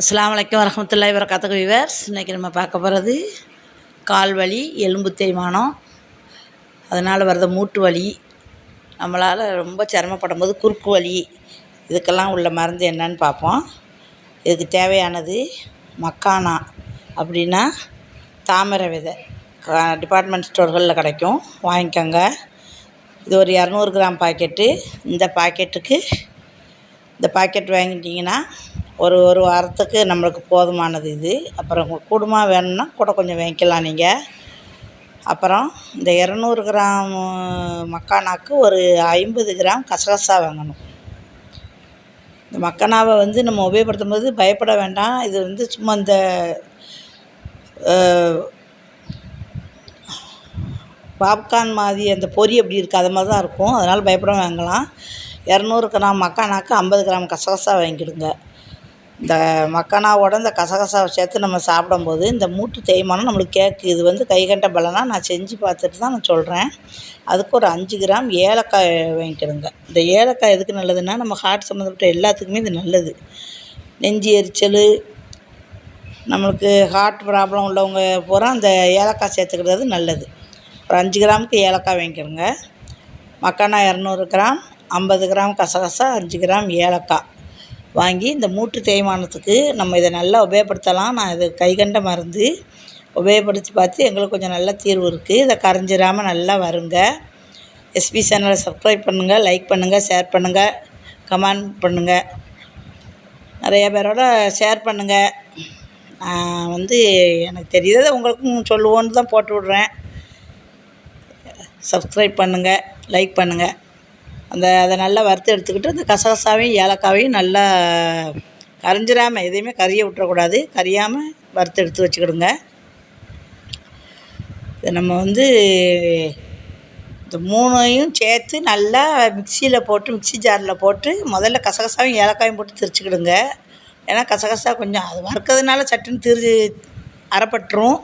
அஸ்ஸலாமு அலைக்கும் வரஹமத்துல்லாஹி வரகாத்துக்கு விவர்ஸ். இன்றைக்கி நம்ம பார்க்க போகிறது கால் வலி எலும்பு தேய்மானம். அதனால் வர்ற மூட்டு வலி. நம்மளால் ரொம்ப சிரமப்படும் போது குறுக்கு வலி. இதுக்கெல்லாம் உள்ள மருந்து என்னன்னு பார்ப்போம். இதுக்கு தேவையானது மக்கானா அப்படின்னா தாமரை விதை. டிபார்ட்மெண்ட் ஸ்டோர்களில் கிடைக்கும். வாங்கிக்கோங்க. இது ஒரு இரநூறு கிராம் பாக்கெட்டு இந்த பாக்கெட்டுக்கு இந்த பாக்கெட் வாங்கிட்டிங்கன்னா ஒரு ஒரு வாரத்துக்கு நம்மளுக்கு போதுமானது இது. அப்புறம் கூடுமா வேணும்னா கூட கொஞ்சம் வாங்கிக்கலாம் நீங்கள் அப்புறம் இந்த இரநூறு கிராம் மக்கானாக்கு ஒரு ஐம்பது கிராம் கசகசா வாங்கணும். இந்த மக்கானாவை வந்து நம்ம உபயோகப்படுத்தும் போது பயப்பட வேண்டாம். இது வந்து சும்மா இந்த பாப்கார்ன் மாதிரி அந்த பொரி எப்படி இருக்குது அது மாதிரி தான் இருக்கும். அதனால் பயப்பட வாங்கலாம். இரநூறு கிராம் மக்கானாக்கு ஐம்பது கிராம் கசகசா வாங்கிடுங்க. இந்த மக்கானாவோட இந்த கசகசாவை சேர்த்து நம்ம சாப்பிடும்போது இந்த மூட்டு தேய்மானம் நம்மளுக்கு கேட்குது. இது வந்து கைகண்ட பலனாக நான் செஞ்சு பார்த்துட்டு தான் நான் சொல்கிறேன் அதுக்கு ஒரு அஞ்சு கிராம் ஏலக்காய் வாங்கிக்கிடுங்க இந்த ஏலக்காய் எதுக்கு நல்லதுன்னா நம்ம ஹார்ட் சம்மந்தப்பட்ட எல்லாத்துக்குமே இது நல்லது. நெஞ்சு எரிச்சல் நம்மளுக்கு ஹார்ட் ப்ராப்ளம் உள்ளவங்க பூரா அந்த ஏலக்காய் சேர்த்துக்கிறது நல்லது. ஒரு அஞ்சு கிராமுக்கு ஏலக்காய் வாங்கிக்கிடுங்க மக்கானா இரநூறு கிராம் ஐம்பது கிராம் கசகசா அஞ்சு கிராம் ஏலக்காய். வாங்கி இந்த மூட்டு தேய்மானத்துக்கு நம்ம இதை நல்லா உபயோகப்படுத்தலாம். நான் இது கைகண்ட மருந்து உபயோகப்படுத்தி பார்த்து எங்களுக்கு கொஞ்சம் நல்ல தீர்வு இருக்குது இதை கரைஞ்சிராமல் நல்லா வருங்க. எஸ்பி சேனலை சப்ஸ்கிரைப் பண்ணுங்கள் லைக் பண்ணுங்கள் ஷேர் பண்ணுங்கள் கமெண்ட் பண்ணுங்கள் நிறைய பேரோட ஷேர் பண்ணுங்கள் நான் வந்து எனக்கு தெரியாத உங்களுக்கும் சொல்லுவோன்னு தான் போட்டு விட்றேன். சப்ஸ்கிரைப் பண்ணுங்கள் லைக் பண்ணுங்கள் அந்த அதை நல்லா வறுத்து எடுத்துக்கிட்டு அந்த கசகசாவையும் ஏலக்காவையும் நல்லா கரைஞ்சிராமல் எதையுமே கறிய விட்டுறக்கூடாது. கரியாமல் வறுத்து எடுத்து வச்சுக்கிடுங்க. இதை நம்ம வந்து இந்த மூணையும் சேர்த்து நல்லா மிக்சியில் போட்டு மிக்சி ஜாரில் போட்டு முதல்ல கசகசாவையும் ஏலக்காயும் போட்டு திரிச்சுக்கிடுங்க. ஏன்னா கசகசா கொஞ்சம் அது வறுக்கிறதுனால சட்டுன்னு திரி அறப்பட்டுரும்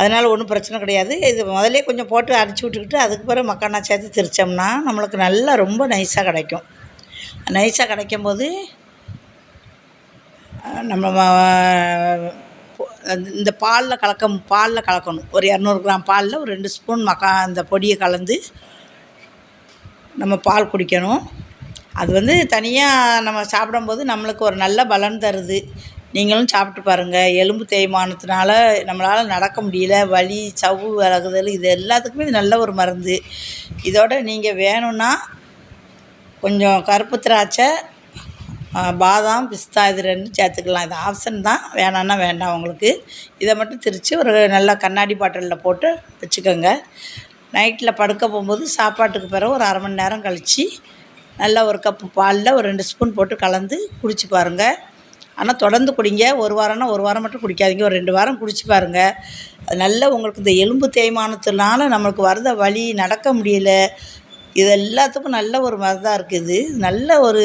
அதனால் ஒன்றும் பிரச்சனை கிடையாது. இது முதலே கொஞ்சம் போட்டு அரைச்சி விட்டுக்கிட்டு அதுக்கு பிறகு மக்கானா சேர்த்து திரிச்சோம்னா நம்மளுக்கு நல்லா ரொம்ப நைஸாக கிடைக்கும். நைஸாக கிடைக்கும் போது நம்ம இந்த பாலில் கலக்க பாலில் கலக்கணும். ஒரு இரநூறு கிராம் பாலில் ஒரு ரெண்டு ஸ்பூன் மக்கா அந்த பொடியை கலந்து நம்ம பால் குடிக்கணும். அது வந்து தனியாக நம்ம சாப்பிடும்போது நம்மளுக்கு ஒரு நல்ல பலன் தருது. நீங்களும் சாப்பிட்டு பாருங்கள் எலும்பு தேய்மானத்தினால நம்மளால் நடக்க முடியல. வலி சவ்வு விலகுதல் இது எல்லாத்துக்குமே இது நல்ல ஒரு மருந்து. இதோட நீங்கள் வேணும்னா கொஞ்சம் கருப்பு திராட்சை பாதாம் பிஸ்தா இது ரெண்டும் சேர்த்துக்கலாம். இது ஆப்ஷன் தான். வேணான்னா வேண்டாம் உங்களுக்கு. இதை மட்டும் திரித்து ஒரு நல்ல கண்ணாடி பாட்டிலில் போட்டு வச்சுக்கோங்க. நைட்டில் படுக்க போகும்போது சாப்பாட்டுக்கு பிறகு ஒரு அரை மணி நேரம் கழித்து நல்லா ஒரு கப்பு பாலில் ஒரு ரெண்டு ஸ்பூன் போட்டு கலந்து குடிச்சு பாருங்கள் ஆனால் தொடர்ந்து குடிங்க. ஒரு வாரம்னா ஒரு வாரம் மட்டும் குடிக்காதீங்க. ஒரு ரெண்டு வாரம் குடிச்சு பாருங்கள் அது நல்ல உங்களுக்கு இந்த எலும்பு தேய்மானத்தினால நம்மளுக்கு வரத வலி நடக்க முடியல. இது எல்லாத்துக்கும் நல்ல ஒரு மருந்தாக இருக்குது நல்ல ஒரு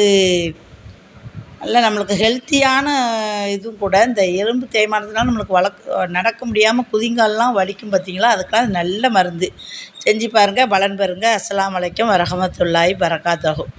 நல்ல நம்மளுக்கு ஹெல்த்தியான இதுவும் கூட இந்த எலும்பு தேய்மானத்தினால நம்மளுக்கு வளர்க்க நடக்க முடியாமல் குதிங்கால்லாம் வலிக்கும் பார்த்தீங்களா அதுக்கெலாம் நல்ல மருந்து. செஞ்சு பாருங்கள் பலன் பெறுங்க. அஸ்லாம் வலைக்கம் வரஹமத்துல்லாய் பரக்காத்தகும்